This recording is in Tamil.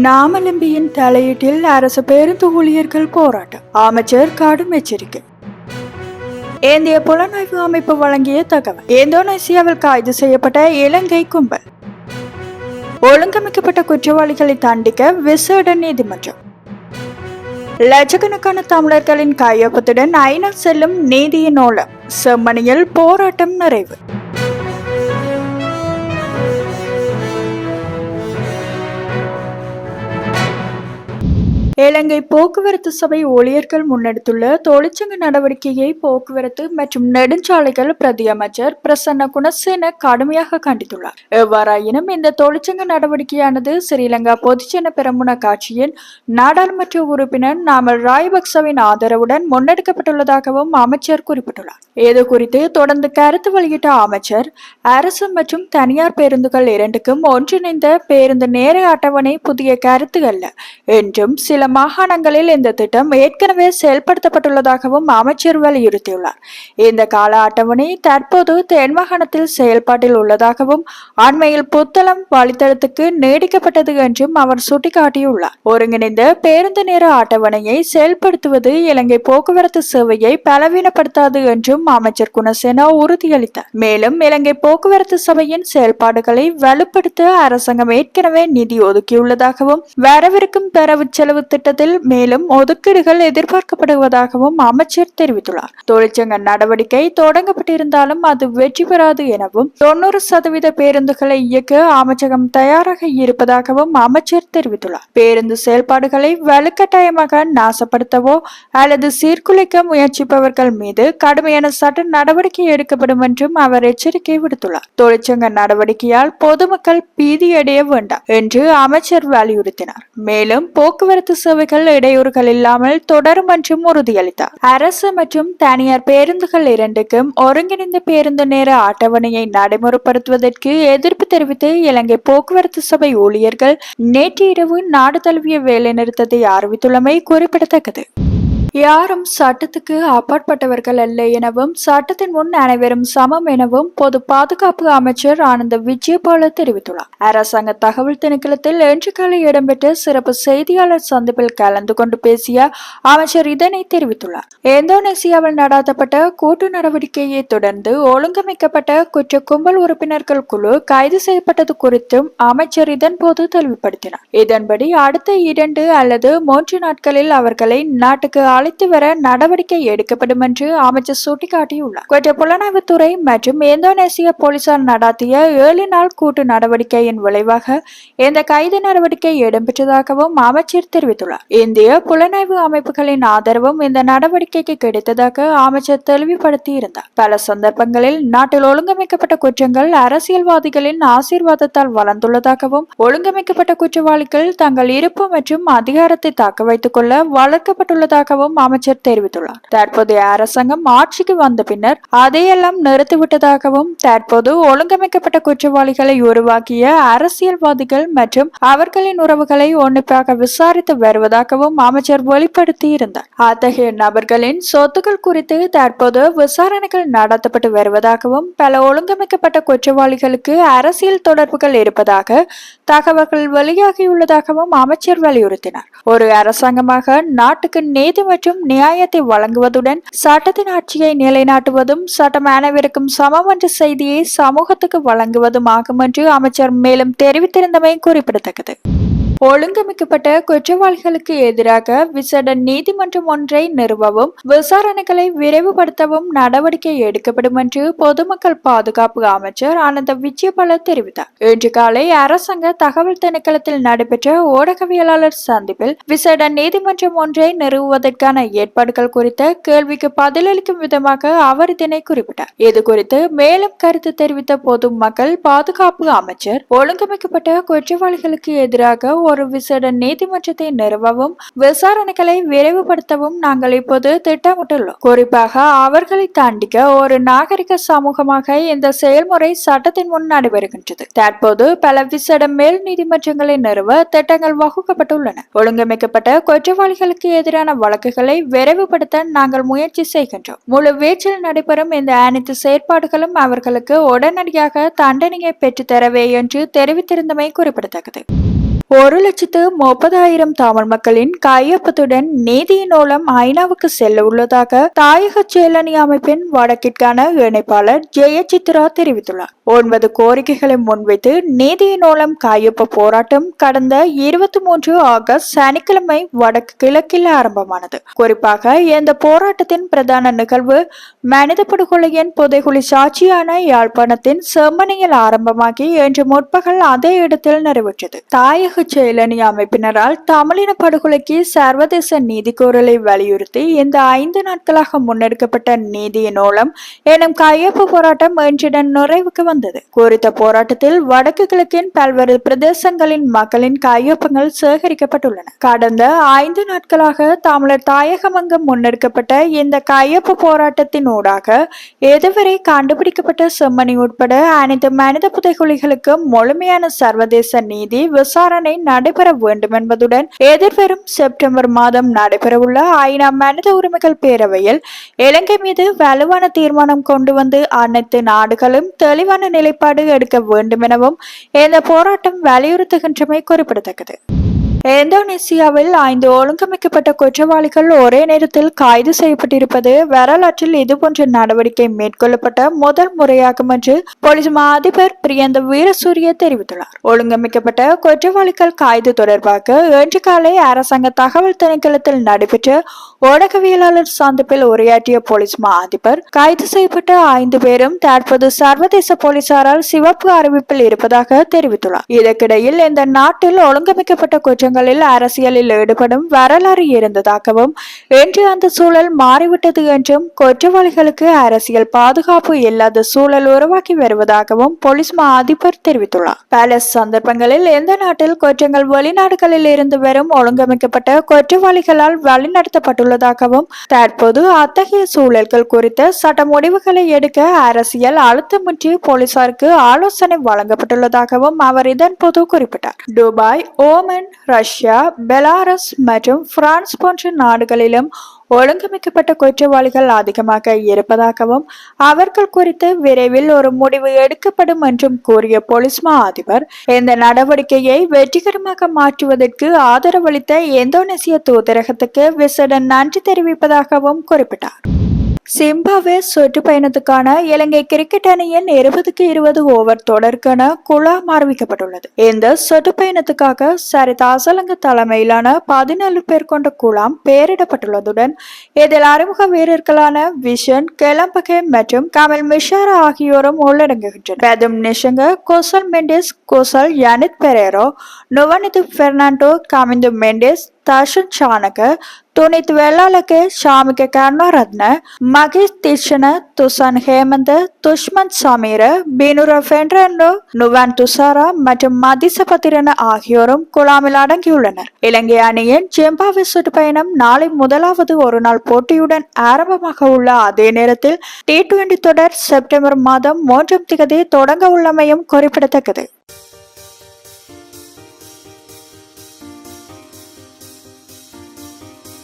நாமலம்பியின் தலையீட்டில் அரசு பேருந்து ஊழியர்கள் போராட்டம். அமைச்சர் கடும் எச்சரிக்கை. இந்திய புலனாய்வு அமைப்பு வழங்கிய தகவல். இந்தோனேசியாவில் கைது செய்யப்பட்ட இலங்கை கும்பல். ஒழுங்கமைக்கப்பட்ட குற்றவாளிகளை தண்டிக்க விசேட நீதிமன்றம். லட்சக்கணக்கான தமிழர்களின் கையொப்பத்துடன் ஐநா செல்லும் நீதியின் ஓலம் செம்மணியில் போராட்டம் நிறைவு. இலங்கை போக்குவரத்து சபை ஊழியர்கள் முன்னெடுத்துள்ள தொழிற்சங்க நடவடிக்கையை போக்குவரத்து மற்றும் நெடுஞ்சாலைகள் பிரதி அமைச்சர் பிரசன்ன குணசேன கடுமையாக கண்டித்துள்ளார். எவ்வாறாயினும் இந்த தொழிற்சங்க நடவடிக்கையானது ஸ்ரீலங்கா பொதுஜன பெரமுன காட்சியின் நாடாளுமன்ற உறுப்பினர் நாமல் ராயபக்சவின் ஆதரவுடன் முன்னெடுக்கப்பட்டுள்ளதாகவும் அமைச்சர் குறிப்பிட்டுள்ளார். இது குறித்து தொடர்ந்து கருத்து வெளியிட்ட அமைச்சர் அரசு மற்றும் தனியார் பேருந்துகள் இரண்டுக்கும் ஒன்றிணைந்த பேருந்து நேர அட்டவணை புதிய கருத்து அல்ல என்றும் சில மாகாணங்களில் இந்த திட்டம் ஏற்கனவே செயல்படுத்தப்பட்டுள்ளதாகவும் அமைச்சர் வலியுறுத்தியுள்ளார். இந்த கால அட்டவணை தற்போது தென் மாகாணத்தில் செயல்பாட்டில் உள்ளதாகவும் அண்மையில் புத்தளம் வழித்தடத்துக்கு நீடிக்கப்பட்டது என்றும் அவர் சுட்டிக்காட்டியுள்ளார். ஒருங்கிணைந்த பேருந்து நேர அட்டவணையை செயல்படுத்துவது இலங்கை போக்குவரத்து சேவையை பலவீனப்படுத்தாது என்றும் அமைச்சர் குணசேனா உறுதியளித்தார். மேலும் இலங்கை போக்குவரத்து சபையின் செயல்பாடுகளை வலுப்படுத்த அரசாங்கம் ஏற்கனவே நிதி ஒதுக்கியுள்ளதாகவும் வரவிருக்கும் பெறவு செலவு திட்டத்தில் மேலும் ஒதுக்கீடுகள் எதிர்பார்க்கப்படுவதாகவும் அமைச்சர் தெரிவித்துள்ளார். தொழிற்சங்க நடவடிக்கை தொடங்கப்பட்டிருந்தாலும் அது வெற்றி பெறாது எனவும் தொண்ணூறு சதவீத பேருந்துகளை இயக்க அமைச்சகம் தயாராக இருப்பதாகவும் அமைச்சர் தெரிவித்துள்ளார். பேருந்து செயல்பாடுகளை வலுக்கட்டாயமாக நாசப்படுத்தவோ அல்லது சீர்குலைக்க முயற்சிப்பவர்கள் மீது கடுமையான சட்ட நடவடிக்கை எடுக்கப்படும் என்றும் அவர் எச்சரிக்கை விடுத்துள்ளார். தொழிற்சங்க நடவடிக்கையால் பொதுமக்கள் பீதியடைய வேண்டாம் என்று அமைச்சர் வலியுறுத்தினார். மேலும் போக்குவரத்து சேவைகள் இடையூறுகள் இல்லாமல் தொடரும் என்றும் உறுதியளித்தார். அரசு மற்றும் தனியார் பேருந்துகள் இரண்டுக்கும் ஒருங்கிணைந்த பேருந்து நேர அட்டவணையை நடைமுறைப்படுத்துவதற்கு எதிர்ப்பு தெரிவித்து இலங்கை போக்குவரத்து சபை ஊழியர்கள் நேற்று இரவு நாடு தழுவிய வேலைநிறுத்தத்தை அறிவித்துள்ளமை குறிப்பிடத்தக்கது. யாரும் சட்டத்துக்கு அப்பாற்பட்டவர்கள் அல்ல எனவும் சட்டத்தின் முன் அனைவரும் சமம் எனவும் பொது பாதுகாப்பு அமைச்சர் ஆனந்த விஜயபால தெரிவித்துள்ளார். அரசாங்க தகவல் திணைக்களத்தில் இன்று காலை இடம்பெற்ற சிறப்பு செய்தியாளர் சந்திப்பில் கலந்து கொண்டு பேசிய அமைச்சர் இதனை தெரிவித்துள்ளார். இந்தோனேசியாவில் நடாத்தப்பட்ட கூட்டு நடவடிக்கையை தொடர்ந்து ஒழுங்கமைக்கப்பட்ட குற்ற கும்பல் உறுப்பினர்கள் குழு கைது செய்யப்பட்டது குறித்தும் அமைச்சர் இதன்போது தெளிவுபடுத்தினார். இதன்படி அடுத்த இரண்டு அல்லது மூன்று நாட்களில் அவர்களை நாட்டுக்கு அழைத்து வர நடவடிக்கை எடுக்கப்படும் என்று அமைச்சர் சுட்டிக்காட்டியுள்ளார். குற்ற புலனாய்வுத்துறை மற்றும் இந்தோனேசிய போலீசார் நடாத்திய ஏழு நாள் கூட்டு நடவடிக்கையின் விளைவாக இந்த கைது நடவடிக்கை இடம்பெற்றதாகவும் அமைச்சர் தெரிவித்துள்ளார். இந்திய புலனாய்வு அமைப்புகளின் ஆதரவும் இந்த நடவடிக்கைக்கு கிடைத்ததாக அமைச்சர் தெளிவுபடுத்தி இருந்தார் பல சந்தர்ப்பங்களில் நாட்டில் ஒழுங்கமைக்கப்பட்ட குற்றங்கள் அரசியல்வாதிகளின் ஆசீர்வாதத்தால் வளர்ந்துள்ளதாகவும் ஒழுங்கமைக்கப்பட்ட குற்றவாளிகள் தங்கள் இருப்பு மற்றும் அதிகாரத்தை தாக்க வைத்துக் கொள்ள வளர்க்கப்பட்டுள்ளதாகவும் அமைச்சர் தெரிவித்துள்ளார். தற்போதைய அரசாங்கம் ஆட்சிக்கு வந்த பின்னர் அதையெல்லாம் நிறுத்திவிட்டதாகவும் தற்போது ஒழுங்கமைக்கப்பட்ட குற்றவாளிகளை உருவாக்கிய அரசியல்வாதிகள் மற்றும் அவர்களின் உறவுகளை உன்னிப்பாக விசாரித்து வருவதாகவும் அமைச்சர் வெளிப்படுத்தி இருந்தார் அத்தகைய நபர்களின் சொத்துக்கள் குறித்து தற்போது விசாரணைகள் நடத்தப்பட்டு வருவதாகவும் பல ஒழுங்கமைக்கப்பட்ட குற்றவாளிகளுக்கு அரசியல் தொடர்புகள் இருப்பதாக தகவல்கள் வெளியாகியுள்ளதாகவும் அமைச்சர் வலியுறுத்தினார். ஒரு அரசாங்கமாக நாட்டுக்கு நீதி மற்றும் நியாயத்தை வழங்குவதுடன் சட்டத்தின் ஆட்சியை நிலைநாட்டுவதும் சட்டம் அனைவருக்கும் சமம் என்ற செய்தியை சமூகத்துக்கு வழங்குவதும் ஆகும் என்று அமைச்சர் மேலும் தெரிவித்திருந்தமை குறிப்பிடத்தக்கது. ஒழுங்கமைக்கப்பட்ட குற்றவாளிகளுக்கு எதிராக விசேட நீதிமன்றம் ஒன்றை நிறுவவும் விசாரணைகளை விரைவுபடுத்தவும் நடவடிக்கை எடுக்கப்படும் என்று பொதுமக்கள் பாதுகாப்பு அமைச்சர் ஆனந்த விஜயபால தெரிவித்தார். இன்று காலை அரசாங்க தகவல் திணைக்களத்தில் நடைபெற்ற ஊடகவியலாளர் சந்திப்பில் விசேட நீதிமன்றம் ஒன்றை நிறுவுவதற்கான ஏற்பாடுகள் குறித்த கேள்விக்கு பதிலளிக்கும் விதமாக அவர் இதனை குறிப்பிட்டார். இது குறித்து மேலும் கருத்து தெரிவித்த பொதுமக்கள் பாதுகாப்பு அமைச்சர் ஒழுங்கமைக்கப்பட்ட குற்றவாளிகளுக்கு எதிராக ஒரு விசேட நீதிமன்றத்தை நிறுவவும் விசாரணைகளை விரைவுபடுத்தவும் நாங்கள் இப்போது திட்டமிட்டுள்ளோம். குறிப்பாக அவர்களை தாண்டிக்க ஒரு நாகரிக சமூகமாக இந்த செயல்முறை சட்டத்தின் முன் நடைபெறுகின்றது. தற்போது பல விசேட மேல் நீதிமன்றங்களை நிறுவ திட்டங்கள் வகுக்கப்பட்டுள்ளன. ஒழுங்கமைக்கப்பட்ட குற்றவாளிகளுக்கு எதிரான வழக்குகளை விரைவுபடுத்த நாங்கள் முயற்சி செய்கின்றோம். முழு வீச்சில் நடைபெறும் இந்த அனைத்து செயற்பாடுகளும் அவர்களுக்கு உடனடியாக தண்டனையை பெற்றுத்தரவே என்று தெரிவித்திருந்தமை குறிப்பிடத்தக்கது. ஒரு லட்சத்து முப்பதாயிரம் தமிழ் மக்களின் கையொப்பத்துடன் நீதியின் மூலம் ஐநாவுக்கு செல்ல உள்ளதாக தாயக செயலணி அமைப்பின் வடக்கிற்கான இணைப்பாளர் ஜெயசித்ரா தெரிவித்துள்ளார். ஒன்பது கோரிக்கைகளை முன்வைத்து நீதியின் மூலம் கையொப்ப போராட்டம் கடந்த இருபத்தி மூன்று ஆகஸ்ட் சனிக்கிழமை வடக்கு கிழக்கில் ஆரம்பமானது. குறிப்பாக இந்த போராட்டத்தின் பிரதான நிகழ்வு மனித படுகொலையின் புதைகுழி சாட்சியான யாழ்ப்பாணத்தின் செம்மணியில் ஆரம்பமாகி இன்று முற்பகல் அதே இடத்தில் நிறைவேற்றது. தாயக செயலணி அமைப்பினரால் தமிழின படுகொலைக்கு சர்வதேச நீதி கோரலை வலியுறுத்தி இந்த ஐந்து நாட்களாக முன்னெடுக்கப்பட்ட நீதியின் மூலம் எனும் கையொப்ப போராட்டம் இன்றுடன் நிறைவுக்கு வந்தது. குறித்த போராட்டத்தில் வடக்கு கிழக்கின் பல்வேறு பிரதேசங்களின் மக்களின் கையொப்பங்கள் சேகரிக்கப்பட்டுள்ளன. கடந்த ஐந்து நாட்களாக தமிழர் தாயகமங்கம் முன்னெடுக்கப்பட்ட இந்த கையொப்ப போராட்டத்தின் ஊடாக எதுவரை கண்டுபிடிக்கப்பட்ட செம்மணி உட்பட அனைத்து மனித புதைகுழிகளுக்கும் முழுமையான சர்வதேச நீதி விசாரணை நடைபெற வேண்டும் என்பதுடன் எதிர்வரும் செப்டம்பர் மாதம் நடைபெறவுள்ள ஐநா மனித உரிமைகள் பேரவையில் இலங்கை மீது வலுவான தீர்மானம் கொண்டு வந்து அனைத்து நாடுகளும் தெளிவான நிலைப்பாடு எடுக்க வேண்டும் எனவும் இந்த போராட்டம் வலியுறுத்துகின்றமை குறிப்பிடத்தக்கது. இந்தோனேசியாவில் ஐந்து ஒழுங்கமைக்கப்பட்ட குற்றவாளிகள் ஒரே நேரத்தில் கைது செய்யப்பட்டிருப்பது வரலாற்றில் இதுபோன்ற நடவடிக்கை மேற்கொள்ளப்பட்ட முதல் முறையாகும் என்று போலீஸ் மா அதிபர் பிரியந்த வீரசூரிய தெரிவித்துள்ளார். ஒழுங்கமைக்கப்பட்ட குற்றவாளிகள் கைது தொடர்பாக இன்று காலை அரசாங்க தகவல் திணைக்களத்தில் நடைபெற்ற ஊடகவியலாளர் சந்திப்பில் உரையாற்றிய போலீஸ் மா அதிபர் கைது செய்யப்பட்ட ஐந்து பேரும் தற்போது சர்வதேச போலீசாரால் சிவப்பு அறிவிப்பில் இருப்பதாக தெரிவித்துள்ளார். இதற்கிடையில் இந்த நாட்டில் ஒழுங்கமைக்கப்பட்ட குற்றங்களில் அரசியலில் ஈடுபடும் வரலாறு இருந்ததாகவும் இன்று அந்த சூழல் மாறிவிட்டது என்றும் குற்றவாளிகளுக்கு அரசியல் பாதுகாப்பு இல்லாத சூழல் உருவாக்கி வருவதாகவும் போலீஸ் மா அதிபர் தெரிவித்துள்ளார். பல சந்தர்ப்பங்களில் எந்த நாட்டில் குற்றங்கள் வெளிநாடுகளில் இருந்து வரும் ஒழுங்கமைக்கப்பட்ட குற்றவாளிகளால் வழிநடத்தப்பட்டுள்ளதாகவும் தற்போது அத்தகைய சூழல்கள் குறித்த சட்ட முடிவுகளை எடுக்க அரசியல் அழுத்தமின்றி போலீசாருக்கு ஆலோசனை வழங்கப்பட்டுள்ளதாகவும் அவர் இதன்போது குறிப்பிட்டார். துபாய் ஓமன் ரஷ்யா பெலாரஸ் மற்றும் பிரான்ஸ் போன்ற நாடுகளிலும் ஒழுங்கமைக்கப்பட்ட குற்றவாளிகள் அதிகமாக இருப்பதாகவும் அவர்கள் குறித்து விரைவில் ஒரு முடிவு எடுக்கப்படும் என்றும் கூறிய போலீஸ் மா அதிபர் இந்த நடவடிக்கையை வெற்றிகரமாக மாற்றுவதற்கு ஆதரவளித்த இந்தோனேசிய தூதரகத்துக்கு விசேட நன்றி தெரிவிப்பதாகவும் குறிப்பிட்டார். சிம்பாவே சுற்றுப்பயணத்துக்கான இலங்கை கிரிக்கெட் அணியின் இருபதுக்கு இருபது ஓவர் தொடருக்கான குழாம் அறிவிக்கப்பட்டுள்ளது. இந்த சுற்றுப்பயணத்துக்காக சரிதா அசலங்க தலைமையிலான பதினேழு பேர் கொண்ட குழாம் பெயரிடப்பட்டுள்ளதுடன் இதில் அறிமுக வீரர்களான விஷன் கெலம்பகே மற்றும் கமல் மிஷாரா ஆகியோரும் உள்ளடங்குகின்றனர். பெதும் நிஷங்க கோசல் மெண்டிஸ் கோசல் யானித் பெரேரோ நுவனிது பெர்னாண்டோ கமிந்து மெண்டிஸ் தர்ஷன் சானக துணித் வெள்ளாலಕೆ ஷாமிக கருணாரத்ன மகேஷ் தீட்சண துசான் ஹேமந்த் துஷ்மந்த் சமீர பீனுர ஃபென்ரனோ நுவான் துசாரா மற்றும் மதிசபத்திரன ஆகியோரும் குழாமில் அடங்கியுள்ளனர். இலங்கை அணியின் ஜிம்பாவே சுற்றுப்பயணம் நாளை முதலாவது ஒருநாள் போட்டியுடன் ஆரம்பமாக உள்ள அதே நேரத்தில் டி டுவெண்டி தொடர் செப்டம்பர் மாதம் மூன்றாம் திகதி தொடங்க உள்ளமையும் குறிப்பிடத்தக்கது.